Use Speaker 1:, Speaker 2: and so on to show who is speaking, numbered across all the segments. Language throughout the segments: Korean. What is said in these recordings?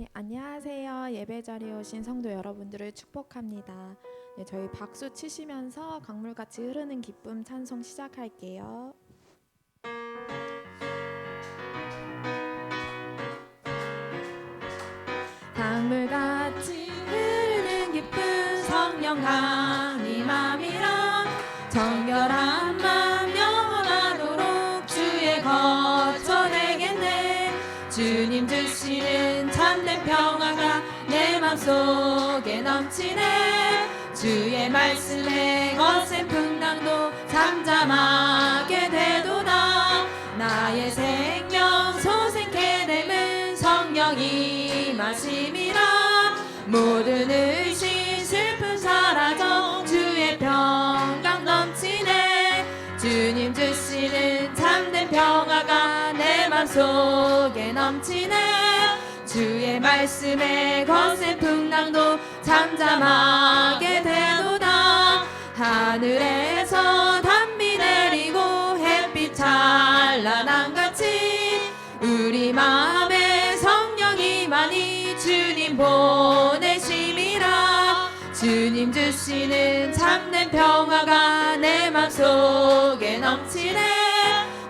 Speaker 1: 네, 안녕하세요. 예배 자리에 오신 성도 여러분들을 축복합니다. 네, 저희 박수 치시면서 강물같이 흐르는 기쁨 찬송 시작할게요. 강물같이 흐르는 기쁨 성령 강 참된 평화가 내 맘속에 넘치네. 주의 말씀에 거센 풍랑도 잠잠하게 되도다 나의 생명 소생케 됨은 성령이 마심이라. 모든 의심 슬픔 사라져 주의 평강 넘치네. 주님 주시는 참된 평화가 내 맘속에 넘치네 주의 말씀에 거센 풍랑도 잠잠하게 되도다. 하늘에서 단비 내리고 햇빛 찬란한 같이 우리 마음에 성령이 많이 주님 보내심이라. 주님 주시는 참된 평화가 내 맘속에 넘치네.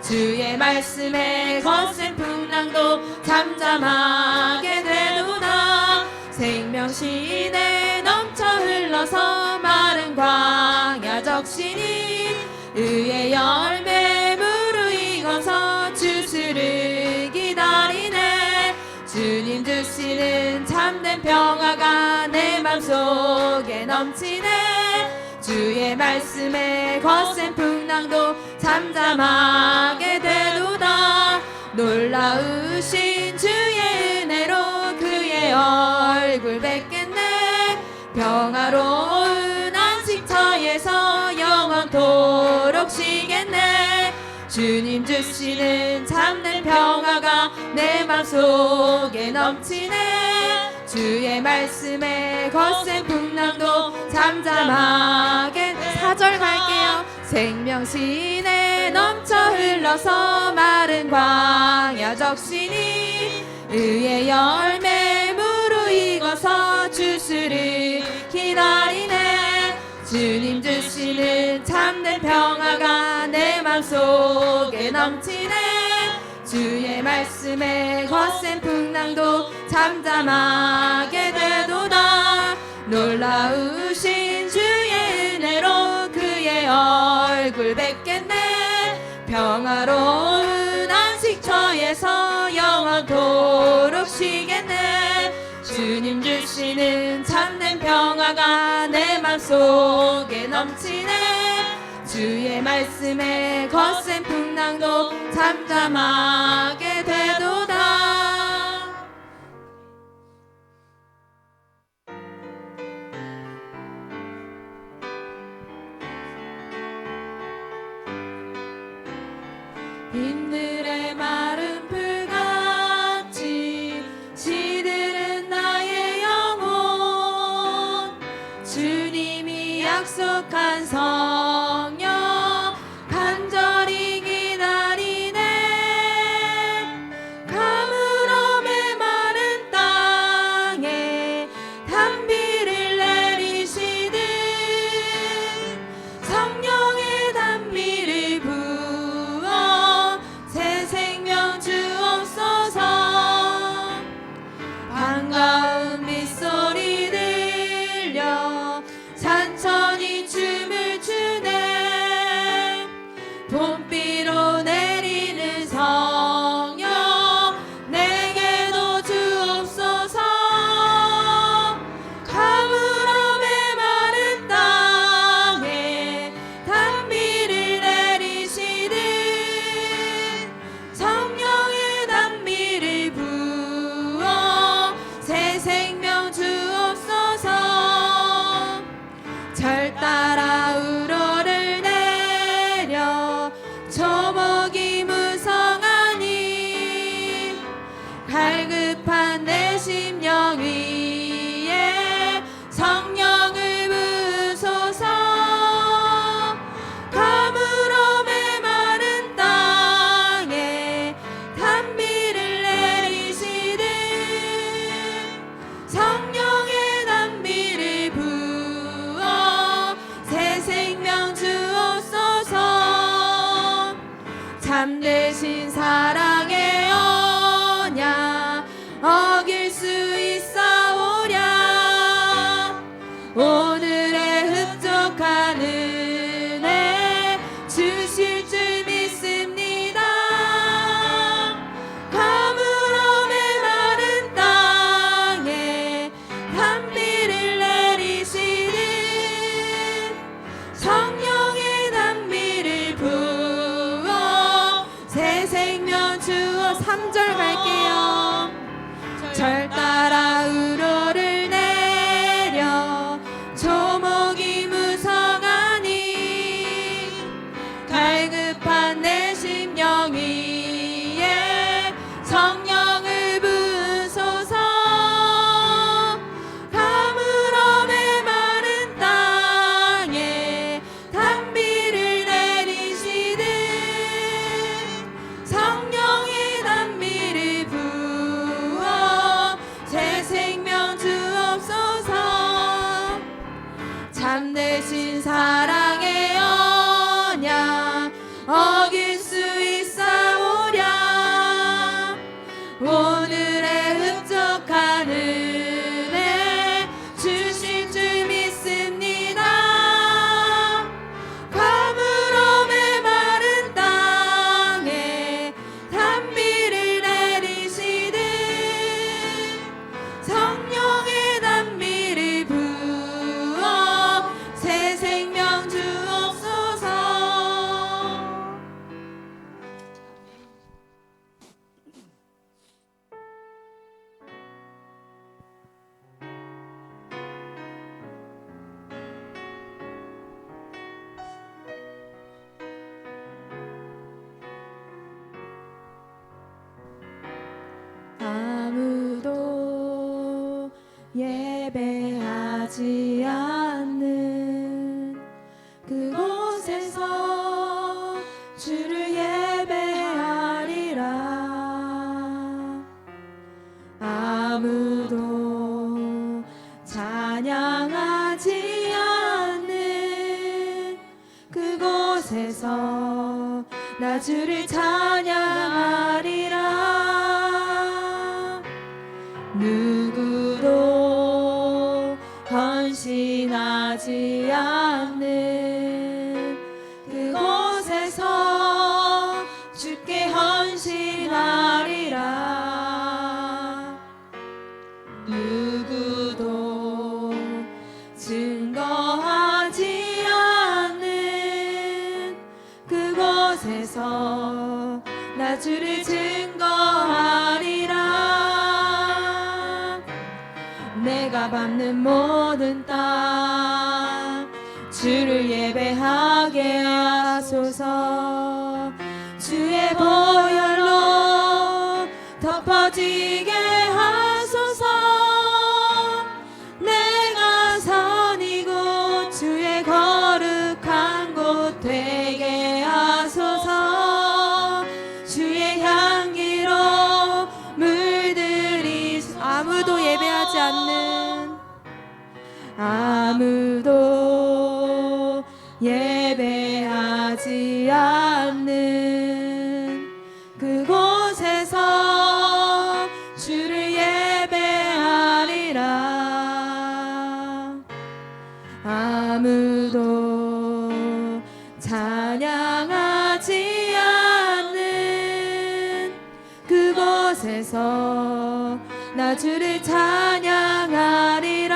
Speaker 1: 주의 말씀에 거센 풍 랑도 잠잠하게 되도다 생명신에 넘쳐 흘러서 마른 광야 적신이 의의 열매 무르익어서 주스를 기다리네. 주님 주시는 참된 평화가 내 맘속에 넘치네. 주의 말씀에 거센 풍랑도 잠잠하게 되도다 놀라우신 주의 은혜로 그의 얼굴 뵙겠네. 평화로운 안식처에서 영원토록 쉬겠네. 주님 주시는 참된 평화가 내 맘속에 넘치네. 주의 말씀에 거센 풍랑도 잠잠하게 사절 갈게요. 생명신에 넘쳐 흘러서 마른 광야 적신이 의의 열매 무르익어서 주스를 기다리네. 주님 주시는 참된 평화가 내 맘속에 넘치네. 주의 말씀에 거센 풍랑도 잠잠하게 되도다. 놀라우신 뵙겠네. 평화로운 안식처에서 영원토록 쉬겠네. 주님 주시는 참된 평화가 내 맘속에 넘치네. 주의 말씀에 거센 풍랑도 잠잠하게 되도다 빈들의 마 잘
Speaker 2: 따. 참 대신 사랑에 절 따라 참 대신 사랑의 언약. 아무도 찬양하지 않는 그곳에서 나 주를 찬양 안에서 나 주를 증거하리라. 내가 밟는 모든 땅 주를 예배하게 하라. 나 주를 찬양하리라.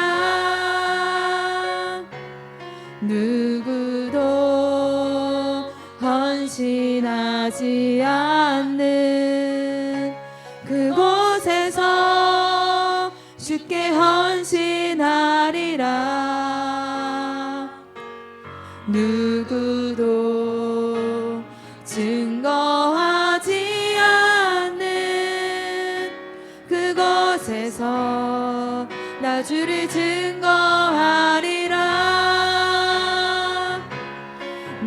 Speaker 2: 누구도 헌신하지 않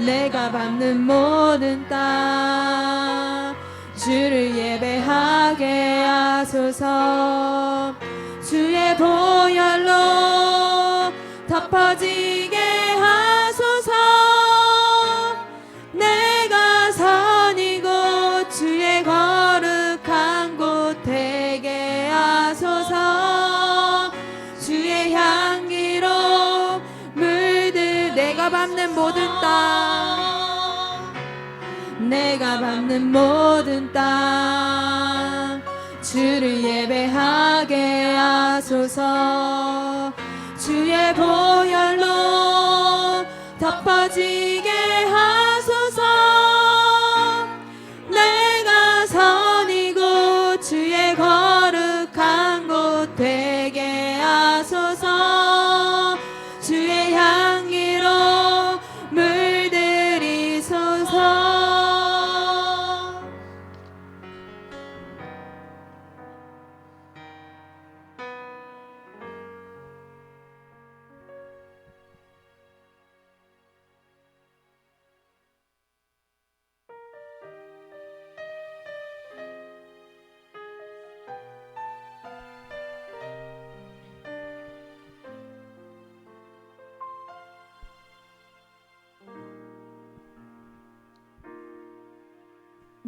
Speaker 2: 내가 받는 모든 땅 주를 예배하게 하소서. 주의 보혈로 덮어진 내가 밟는 모든 땅 주를 예배하게 하소서. 주의 보혈로 덮어지게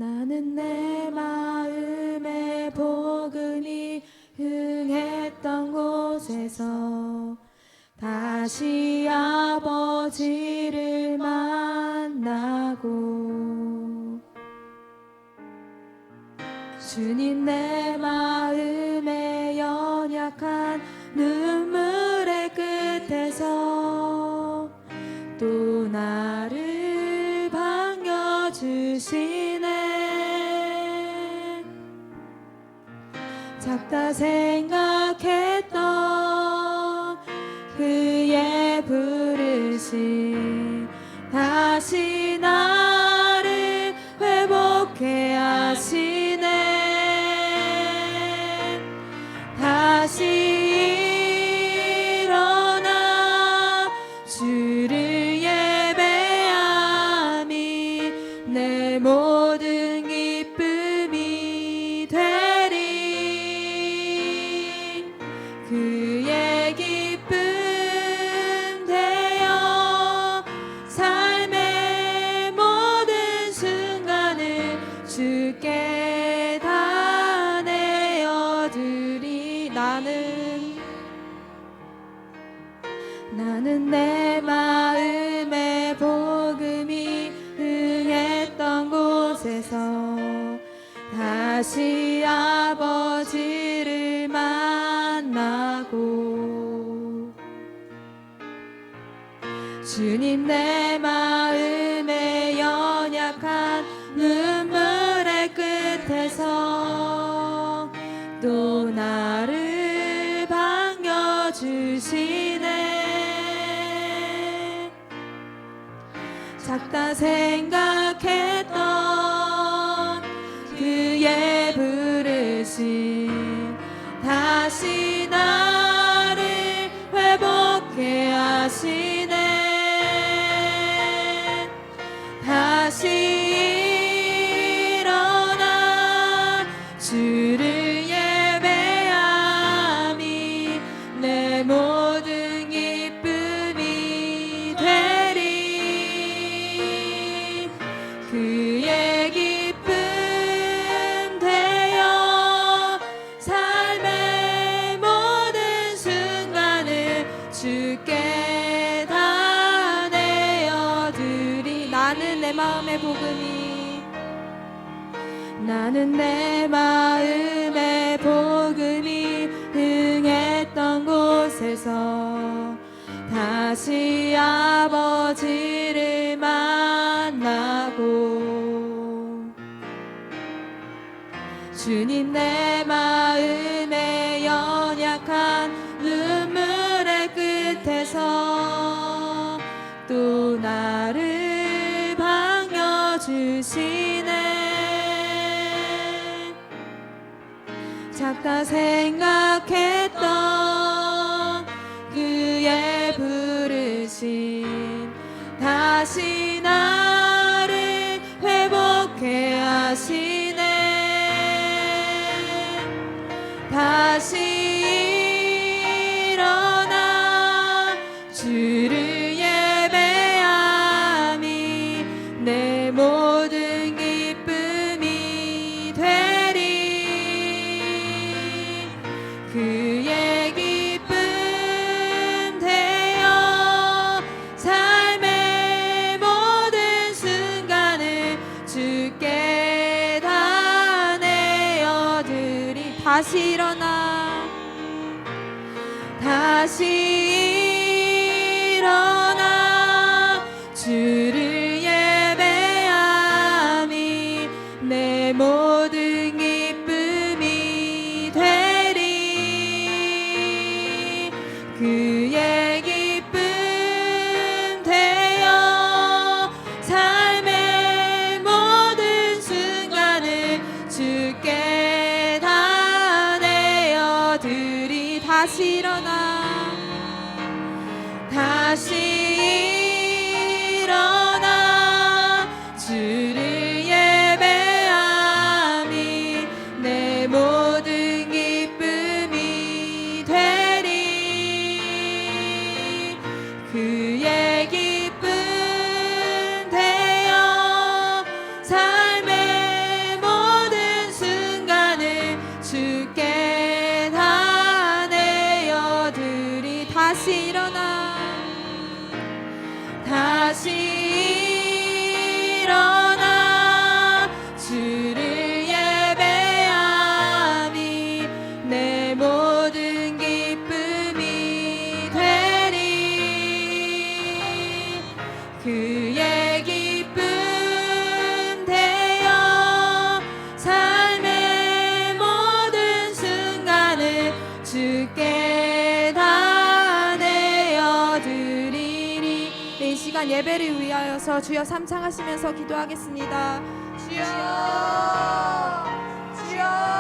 Speaker 2: 나는 내 마음의 복음이 흥했던 곳에서 다시 아버지를 만나고 주님 내 마음 생각했 나는 나는 내 마음의 복음이 흥했던 곳에서 다시 아 작다 생각했던 그의 부르심. 다시 나를 회복해 하시 내 마음의 연약한 눈물의 끝에서 또 나를 반겨주시네. 작다 생각했던 그의 부르심 다시 시간 예배를 위하여서 주여 삼창하시면서 기도하겠습니다. 주여, 주여.